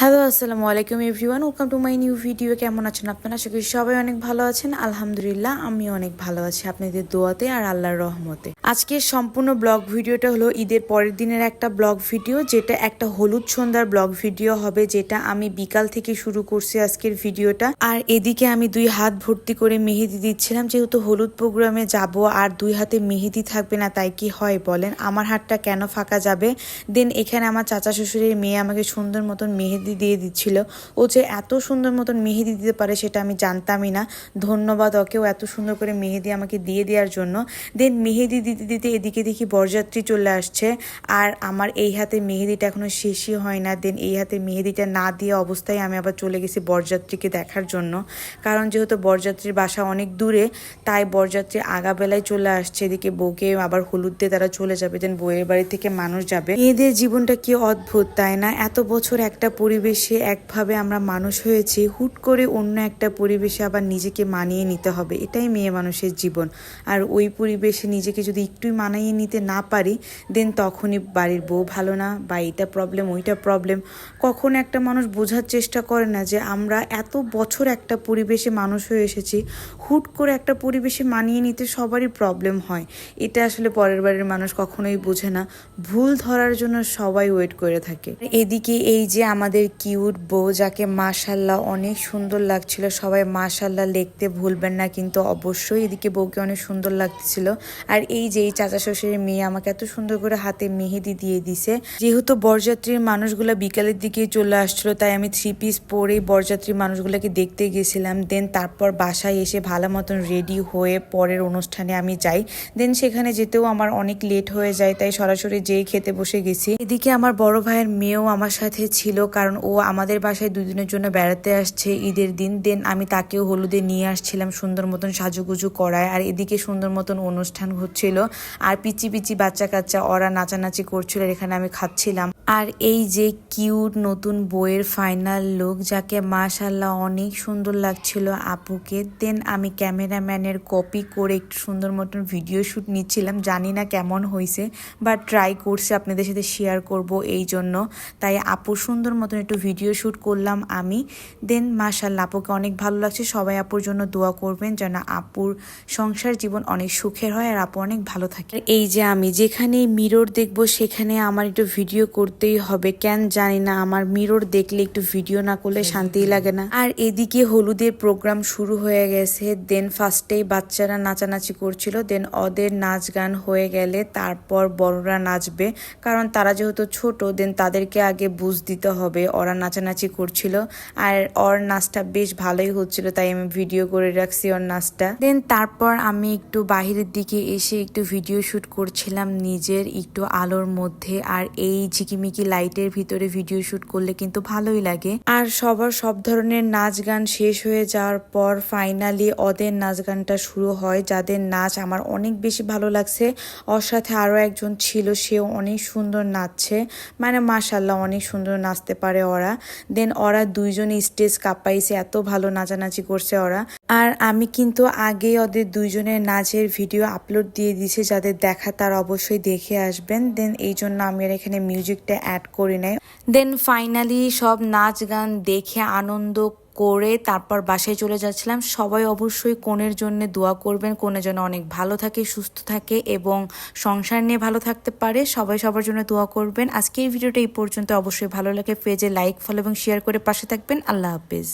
Hello, আসসালামু আলাইকুম everyone. Welcome to my new video কেমন আছেন আপনারা? আশা করি সবাই অনেক ভালো আছেন। আলহামদুলিল্লাহ আমি অনেক ভালো আছি আপনাদের দোয়াতে আর আল্লাহর রহমতে। আজকের সম্পূর্ণ ব্লগ ভিডিওটা হলো ঈদের পরের দিনের একটা ব্লগ ভিডিও, যেটা একটা হলুদ সন্ধ্যার ব্লগ ভিডিও হবে, যেটা আমি বিকাল থেকে শুরু করছি আজকের ভিডিওটা। আর এদিকে আমি দুই হাত ভর্তি করে মেহেদি দিচ্ছিলাম। যেহেতু হলুদ প্রোগ্রামে যাব, আর দুই হাতে মেহেদি থাকবে না, তাই কি হয় বলেন? আমার হাতটা কেন ফাঁকা যাবে? দেন এখানে আমার চাচা শ্বশুরের মেয়ে আমাকে সুন্দর মতন মেহেদি দিয়ে দিচ্ছিল। ও যে এত সুন্দর মতন মেহেদি দিতে পারে সেটা আমি জানতামই না। ধন্যবাদ ওকেও এত সুন্দর করে মেহেদি আমাকে দিয়ে দেওয়ার জন্য। দেন মেহেদি দিতে দিতে এদিকে দেখি বরযাত্রী চলে আসছে। আর আমার এই হাতে মেহেদিটা এখনও শেষই হয় না। দেন এই হাতে মেহেদিটা না দিয়ে অবস্থায় আমি আবার চলে গেছি বরযাত্রীকে দেখার জন্য। কারণ যেহেতু বরযাত্রীর বাসা অনেক দূরে, তাই বরযাত্রী আগাবেলায় চলে আসছে। এদিকে বউকে আবার হলুদ দিয়ে তারা চলে যাবে। দেন বউয়ের বাড়ি থেকে মানুষ যাবে। মেয়েদের জীবনটা কি অদ্ভুত, তাই না? এত বছর একটা পরিবেশে একভাবে আমরা মানুষ হয়েছি, হুট করে অন্য একটা পরিবেশে আবার নিজেকে মানিয়ে নিতে হবে। এটাই মেয়ে মানুষের জীবন। আর ওই পরিবেশে নিজেকে যদি একটুই মানিয়ে নিতে না পারি দেন তখনই বাড়ির বউ ভালো না, বা এটা প্রবলেম ওইটা প্রবলেম কখন একটা মানুষ বোঝার চেষ্টা করে না যে আমরা এত বছর একটা পরিবেশে মানুষ হয়ে এসেছি, হুট করে একটা পরিবেশে মানিয়ে নিতে সবারই প্রবলেম হয়। এটা আসলে পরের বাড়ির মানুষ কখনোই বোঝে না। ভুল ধরার জন্য সবাই ওয়েট করে থাকে। এদিকে এই যে আমাদের কিউট বউ যাকে মাশাল্লাহ অনেক সুন্দর লাগছিল। সবাই মাশাল্লাহ লিখতে ভুলবেন না, কিন্তু অবশ্যই এদিকে বউকে অনেক সুন্দর লাগতেছিল। আর এই যে এই চাচা শ্বশুরের মেয়ে আমাকে এত সুন্দর করে হাতে মেহেদি দিয়ে দিছে। যেহেতু বরযাত্রীর মানুষগুলো বিকালের দিকে চলে আসছিল, তাই আমি থ্রি পিস পরেই বরযাত্রীর মানুষগুলোকে দেখতে গেছিলাম। দেন তারপর বাসায় এসে ভালো মতন রেডি হয়ে পরের অনুষ্ঠানে আমি যাই। দেন সেখানে যেতেও আমার অনেক লেট হয়ে যায়, তাই সরাসরি যেয়ে খেতে বসে গেছি। এদিকে আমার বড় ভাইয়ের মেয়েও আমার সাথে ছিল, কারণ ও আমাদের বাসায় দুদিনের জন্য বেড়াতে আসছে, ঈদের দিন। দেন আমি তাকেও হলুদে নিয়ে আসছিলাম সুন্দর মতন সাজুগুজু করায়। আর এদিকে সুন্দর মতন অনুষ্ঠান হচ্ছিল। আর পিচি পিচি বাচ্চা কাচ্চা ওরা নাচানাচি করছিল এখানে আমি খাচ্ছিলাম। আর এই যে কিউট নতুন বইয়ের ফাইনাল লুক, যাকে মাশাল্লাহ অনেক সুন্দর লাগছিল আপুকে। দেন আমি ক্যামেরাম্যানের কপি করে একটু সুন্দর মতন ভিডিও শ্যুট নিচ্ছিলাম। জানি না কেমন হয়েছে বা ট্রাই করছে, আপনাদের সাথে শেয়ার করব এই জন্য। তাই আপু সুন্দর মতন একটু ভিডিও শ্যুট করলাম আমি। দেন মাশাল্লাহ আপুকে অনেক ভালো লাগছে। সবাই আপুর জন্য দোয়া করবেন যেন আপুর সংসার জীবন অনেক সুখের হয় আর আপু অনেক ভালো থাকে। এই যে আমি যেখানে মিরর দেখব সেখানে আমার একটু ভিডিও করতেই হবে। কেন জানি না আমার মিরর দেখলে একটু ভিডিও না করলে শান্তিই লাগে না। আর এদিকে হলুদের প্রোগ্রাম শুরু হয়ে গেছে। দেন ফার্স্টেই বাচ্চারা নাচানাচি করছিল। দেন ওদের নাচ গান হয়ে গেলে তারপর বড়রা নাচবে। কারণ তারা যেহেতু ছোট দেন তাদেরকে আগে বুঝ দিতে হবে। ওরা নাচানাচি করছিল। আর ওর নাচটা বেশ ভালোই হচ্ছিল, তাই আমি ভিডিও করে রাখছি ওর নাচটা। দেন তারপর আমি একটু বাহিরের দিকে এসে একটু ভিডিও শুট করছিলাম নিজের একটু আলোর মধ্যে। আর এই ঝিকিমিকি লাইটের ভিতরে ভিডিও শুট করলে কিন্তু ভালোই লাগে। আর সবার সব ধরনের নাচ গান শেষ হয়ে যাওয়ার পর ফাইনালি ওদের নাচ গানটা শুরু হয়, যাদের নাচ আমার অনেক বেশি ভালো লাগছে। ওর সাথে আরও একজন ছিল, সেও অনেক সুন্দর নাচছে। মানে মাশাল্লাহ অনেক সুন্দর নাচতে পারে ওরা। দেন ওরা দুইজন স্টেজ কাঁপাইছে, এত ভালো নাচানাচি করছে ওরা। আর আমি কিন্তু আগে ওদের দুইজনের নাচের ভিডিও আপলোড দিয়ে দিছে যাদের দেখা তার অবশ্যই দেখে আসবেন। দেন এই জন্য আমি আর এখানে মিউজিকটা অ্যাড করি নাই। দেন ফাইনালি সব নাচ গান দেখে আনন্দ করে তারপর বাসায় চলে যাচ্ছিলাম। সবাই অবশ্যই কোনের জন্য দোয়া করবেন কোনে যেন অনেক ভালো থাকে, সুস্থ থাকে এবং সংসার নিয়ে ভালো থাকতে পারে। সবাই সবার জন্য দোয়া করবেন। আজকের ভিডিওটা এই পর্যন্ত। অবশ্যই ভালো লাগে, পেজে লাইক ফলো এবং শেয়ার করে পাশে থাকবেন। আল্লাহ হাফিজ।